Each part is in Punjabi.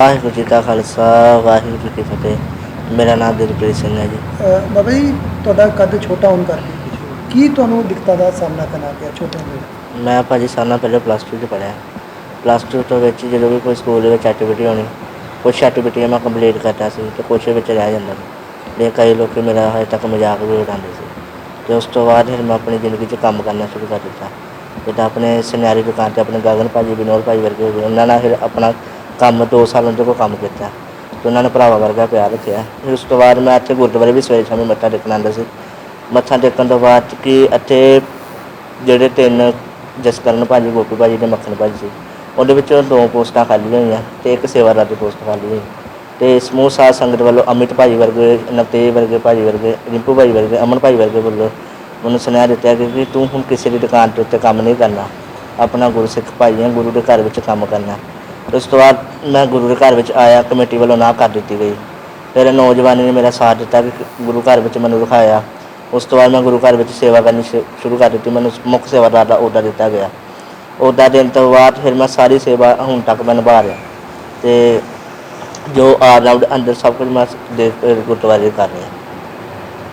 ਵਾਹਿਗੁਰੂ ਜੀ ਕਾ ਖਾਲਸਾ ਵਾਹਿਗੁਰੂ ਜੀ ਕੀ ਫਤਿਹ। ਮੇਰਾ ਨਾਮ ਦਿਲਪ੍ਰੀਤ ਸਿੰਘ ਹੈ ਜੀ। ਅਹ ਬਾਬਾ ਜੀ ਤੁਹਾਡਾ ਕੱਦ ਛੋਟਾ ਹੋਣ ਕਰਕੇ ਕੀ ਤੁਹਾਨੂੰ ਦਿੱਕਤਾਂ ਦਾ ਸਾਹਮਣਾ ਕਰਨਾ ਪਿਆ ਛੋਟੇ ਹੁੰਦੇ ਮੈਂ ਭਾਜੀ ਸਾਲ ਪਹਿਲੇ ਪਲੱਸ 2 ਚ ਪੜ੍ਹਿਆ। ਪਲੱਸ 2 ਤੋਂ ਵਿੱਚ ਜਦੋਂ ਵੀ ਕੋਈ ਸਕੂਲ ਦੇ ਵਿੱਚ ਐਕਟੀਵਿਟੀ ਹੋਣੀ ਕੁਛ ਐਕਟੀਵਿਟੀਆਂ ਮੈਂ ਕੰਪਲੀਟ ਕਰਦਾ ਸੀ ਤੇ ਕੁਛ ਵਿੱਚ ਰਹਿ ਜਾਂਦਾ ਸੀ। ਤੇ ਕਈ ਲੋਕ ਮੇਰਾ ਹਜੇ ਤੱਕ ਮਜ਼ਾਕ ਵੀ ਉਡਾਉਂਦੇ ਸੀ। ਤੇ ਉਸ ਤੋਂ ਬਾਅਦ ਫਿਰ ਮੈਂ ਆਪਣੀ ਜ਼ਿੰਦਗੀ 'ਚ ਕੰਮ ਕਰਨਾ ਸ਼ੁਰੂ ਕਰ ਦਿੱਤਾ। ਜਿੱਦਾਂ ਆਪਣੇ ਸੁਨਿਆਰੀ ਦੁਕਾਨ ਤੇ ਆਪਣੇ ਗਗਨ ਭਾਜੀ ਵਿਨੋਦ ਭਾਈ ਵਰਗੇ ਹੋ ਗਏ ਉਹਨਾਂ ਨਾਲ ਫਿਰ ਆਪਣਾ ਕੰਮ 2 ਸਾਲ ਉਹਨਾਂ ਕੋਲ ਕੰਮ ਕੀਤਾ। ਤੇ ਉਹਨਾਂ ਨੇ ਭਰਾਵਾ ਵਰਗਾ ਪਿਆਰ ਰੱਖਿਆ। ਫਿਰ ਉਸ ਤੋਂ ਬਾਅਦ ਮੈਂ ਇੱਥੇ ਗੁਰਦੁਆਰੇ ਵੀ ਸਵੇਰੇ ਸ਼ਾਮੀ ਮੱਥਾ ਟੇਕਣ ਆਉਂਦਾ ਸੀ। ਮੱਥਾ ਟੇਕਣ ਤੋਂ ਬਾਅਦ ਕਿ ਇੱਥੇ ਜਿਹੜੇ ਤਿੰਨ ਜਸਕਰਨ ਭਾਜੀ, ਗੋਪੀ ਭਾਜੀ ਤੇ ਮੱਖਣ ਭਾਜੀ ਸੀ, ਉਹਦੇ ਵਿੱਚੋਂ ਦੋ ਪੋਸਟਾਂ ਖਾਲੀ ਹੋਈਆਂ ਤੇ ਇੱਕ ਸੇਵਾਦਾਰ ਦੀ ਪੋਸਟ ਖਾਲੀ ਹੋਈ। ਤੇ ਸਮੂਹ ਸਾਧ ਸੰਗਤ ਵੱਲੋਂ ਅਮਿਤ ਭਾਜੀ ਵਰਗੇ, ਨਵਤੇਜ ਵਰਗੇ ਭਾਜੀ ਵਰਗੇ, ਰਿੰਪੂ ਭਾਜੀ ਵਰਗੇ, ਅਮਨ ਭਾਜੀ ਵਰਗੇ ਵੱਲੋਂ ਮੈਨੂੰ ਸੁਨੇਹਾ ਦਿੱਤਾ ਕਿ ਤੂੰ ਹੁਣ ਕਿਸੇ ਦੀ ਦੁਕਾਨ ਦੇ ਉੱਤੇ ਕੰਮ ਨਹੀਂ ਕਰਨਾ। ਆਪਣਾ ਗੁਰਸਿੱਖ ਭਾਈ ਹੈ ਗੁਰੂ ਦੇ ਘਰ ਵਿੱਚ ਕੰਮ ਕਰਨਾ। ਉਸ ਤੋਂ ਬਾਅਦ ਮੈਂ ਗੁਰੂ ਦੇ ਘਰ ਵਿੱਚ ਆਇਆ ਕਮੇਟੀ ਵੱਲੋਂ ਨਾ ਕਰ ਦਿੱਤੀ ਗਈ। ਫਿਰ ਨੌਜਵਾਨੀ ਨੇ ਮੇਰਾ ਸਾਥ ਦਿੱਤਾ ਕਿ ਗੁਰੂ ਘਰ ਵਿੱਚ ਮੈਨੂੰ ਰਖਾਇਆ। ਉਸ ਤੋਂ ਬਾਅਦ ਮੈਂ ਗੁਰੂ ਘਰ ਵਿੱਚ ਸੇਵਾ ਕਰਨੀ ਸ਼ੁਰੂ ਕਰ ਦਿੱਤੀ। ਮੈਨੂੰ ਮੁੱਖ ਸੇਵਾਦਾਰ ਦਾ ਅਹੁਦਾ ਦਿੱਤਾ ਗਿਆ। ਅਹੁਦਾ ਦੇਣ ਤੋਂ ਬਾਅਦ ਫਿਰ ਮੈਂ ਸਾਰੀ ਸੇਵਾ ਹੁਣ ਤੱਕ ਮੈਂ ਨਿਭਾ ਰਿਹਾ। ਤੇ ਜੋ ਆਲ ਰਾਊਂਡ ਅੰਦਰ ਸਭ ਕੁਝ ਮੈਂ ਦੇ ਗੁਰਦੁਆਰੇ ਕਰ ਰਿਹਾ।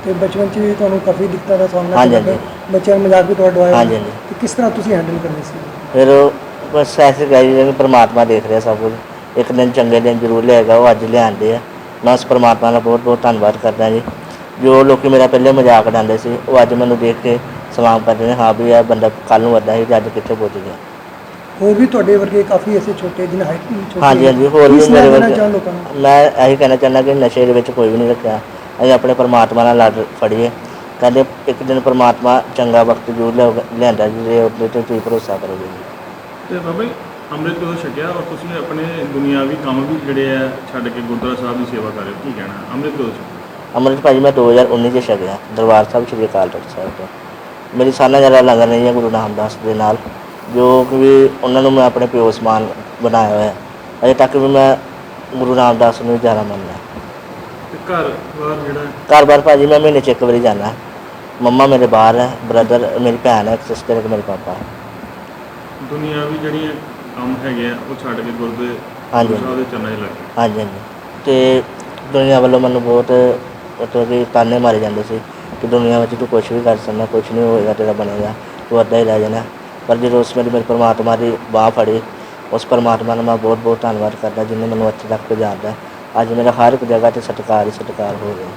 ਤੇ ਬਚਪਨ 'ਚ ਵੀ ਤੁਹਾਨੂੰ ਕਾਫੀ ਦਿੱਕਤਾਂ ਦਾ ਸਾਹਮਣਾ ਕਰਨਾ ਪਿਆ। ਬੱਚਿਆਂ ਨੂੰ ਮਜ਼ਾਕ ਵੀ ਤੁਹਾਡਾ ਡਵਾਇਆ ਹਾਂਜੀ, ਹਾਂਜੀ। ਕਿਸ ਤਰ੍ਹਾਂ ਤੁਸੀਂ ਹੈਂਡਲ ਕਰਦੇ ਸੀ? ਫਿਰ ਬਸ ਐਸੇ ਗਾਈ ਕਿ ਪ੍ਰਮਾਤਮਾ ਦੇਖ ਰਿਹਾ ਸਭ ਕੁਝ। ਇੱਕ ਦਿਨ ਚੰਗੇ ਦਿਨ ਜ਼ਰੂਰ ਲਿਆਏਗਾ ਉਹ ਅੱਜ ਲਿਆਂਦੇ ਆ। ਮੈਂ ਉਸ ਪ੍ਰਮਾਤਮਾ ਦਾ ਬਹੁਤ ਬਹੁਤ ਧੰਨਵਾਦ ਕਰਦਾ ਜੀ। ਜੋ ਲੋਕੀ ਮੇਰਾ ਪਹਿਲੇ ਮਜ਼ਾਕ ਉਡਾਉਂਦੇ ਸੀ ਉਹ ਅੱਜ ਮੈਨੂੰ ਦੇਖ ਕੇ ਸਲਾਮ ਕਰਦੇ ਨੇ ਹਾਂ ਵੀ ਇਹ ਬੰਦਾ ਕੱਲ ਨੂੰ ਵੱਡਾ ਸੀ ਤੇ ਅੱਜ ਕਿੱਥੇ ਪਹੁੰਚ ਗਿਆ। ਹੋਰ ਵੀ ਤੁਹਾਡੇ ਵਰਗੇ ਕਾਫੀ ਐਸੇ ਛੋਟੇ ਜਿਹਨਾਂ ਹਾਈਟ ਛੋਟੀ ਹਾਂਜੀ ਹੈ। ਹਾਂਜੀ ਹੋਰ ਵੀ ਮੇਰੇ ਵਰਗੇ ਮੈਂ ਇਹੀ ਕਹਿਣਾ ਚਾਹੁੰਦਾ ਕਿ ਨਸ਼ੇ ਦੇ ਵਿੱਚ ਕੋਈ ਵੀ ਨਹੀਂ ਰੱਖਿਆ। ਅਸੀਂ ਆਪਣੇ ਪਰਮਾਤਮਾ ਨਾਲ ਲੜ ਫੜੀਏ। ਕਹਿੰਦੇ ਇੱਕ ਦਿਨ ਪਰਮਾਤਮਾ ਚੰਗਾ ਵਕਤ ਜ਼ਰੂਰ ਲਿਆਂਦਾ ਜੀ ਉਹਦੇ ਤੇ ਤੁਸੀਂ ਭਰੋਸਾ ਕਰੋਗੇ ਜੀ। ਤੇ ਬਾਬਾ ਜੀ ਅੰਮ੍ਰਿਤ ਕਦੋਂ ਛਕਿਆ ਔਰ ਤੁਸੀਂ ਆਪਣੇ ਦੁਨਿਆਵੀ ਕੰਮ ਵੀ ਜਿਹੜੇ ਆ ਛੱਡ ਕੇ ਗੁਰਦੁਆਰਾ ਸਾਹਿਬ ਦੀ ਸੇਵਾ ਕਰ ਰਹੇ ਹੋ ਕੀ ਕਹਿਣਾ? ਅੰਮ੍ਰਿਤ ਕਦੋਂ ਛਕਿਆ? ਅੰਮ੍ਰਿਤ ਭਾਜੀ ਮੈਂ 2019 ਚ ਛਕਿਆ ਦਰਬਾਰ ਸਾਹਿਬ ਸ਼੍ਰੀ ਅਕਾਲ ਤਖਤ ਸਾਹਿਬ ਤੋਂ। ਮੇਰੀ ਸਾਨਾ ਜ਼ਿਆਦਾ ਲੰਗਰ ਨਹੀਂ ਹੈ ਗੁਰੂ ਨਾਮਦਾਸ ਦੇ ਨਾਲ ਜੋ ਕਿ ਵੀ ਉਹਨਾਂ ਨੂੰ ਮੈਂ ਆਪਣੇ ਪਿਓ ਸਮਾਨ ਬਣਾਇਆ ਹੋਇਆ। ਹੈ। ਅਜੇ ਤੱਕ ਵੀ ਮੈਂ ਗੁਰੂ ਰਾਮਦਾਸ ਨੂੰ ਜ਼ਿਆਦਾ ਮੰਨਦਾ। ਤੇ ਘਰ ਬਾਹਰ ਜਿਹੜਾ? ਹੈ, ਘਰ-ਬਾਰ ਭਾਜੀ ਮੈਂ ਮਹੀਨੇ ਚ ਇੱਕ ਵਾਰੀ ਜਾਂਦਾ। ਮੰਮਾ ਮੇਰੇ ਬਾਹਰ ਹੈ ਬ੍ਰਦਰ ਮੇਰੀ ਭੈਣ ਹੈ ਸਿਸਟਰ ਇੱਕ ਮੇਰੇ ਪਾਪਾ ਹੈ। ਦੁਨਿਆਵੀ ਜਿਹੜੀਆਂ ਕੰਮ ਹੈਗੇ ਆ ਉਹ ਛੱਡ ਕੇ ਗੁਰਦੇ ਹਾਂਜੀ। ਸਾਹਿਬ ਦੇ ਚਰਨਾਂ 'ਚ ਲੱਗ ਗਏ। ਹਾਂਜੀ ਹਾਂਜੀ। ਤੇ ਦੁਨੀਆ ਵੱਲੋਂ ਮੈਨੂੰ ਬਹੁਤ ਮਤਲਬ ਕਿ ਤਾਨੇ ਮਾਰੇ ਜਾਂਦੇ ਸੀ ਕਿ ਦੁਨੀਆ ਵਿੱਚ ਤੂੰ ਕੁਝ ਵੀ ਕਰ ਸਕਦਾ ਕੁਝ ਨਹੀਂ ਹੋਏਗਾ ਤੇਰਾ ਬਣੇਗਾ ਤੂੰ ਅੱਧਾ ਹੀ ਰਹਿ ਜਾਣਾ। ਪਰ ਜਦੋਂ ਉਸ ਮੇਰੀ ਮੇਰੇ ਪਰਮਾਤਮਾ ਦੀ ਬਾਹ ਫੜੀ ਉਸ ਪਰਮਾਤਮਾ ਦਾ ਮੈਂ ਬਹੁਤ ਬਹੁਤ ਧੰਨਵਾਦ ਕਰਦਾ ਜਿਹਨੇ ਮੈਨੂੰ ਇੱਥੇ ਤੱਕ ਪਹੁੰਚਾਇਆ ਅੱਜ ਮੇਰਾ ਹਰ ਇੱਕ ਜਗ੍ਹਾ ਤੇ ਸਤਿਕਾਰ ਹੀ ਸਤਿਕਾਰ ਹੋ ਰਿਹਾ।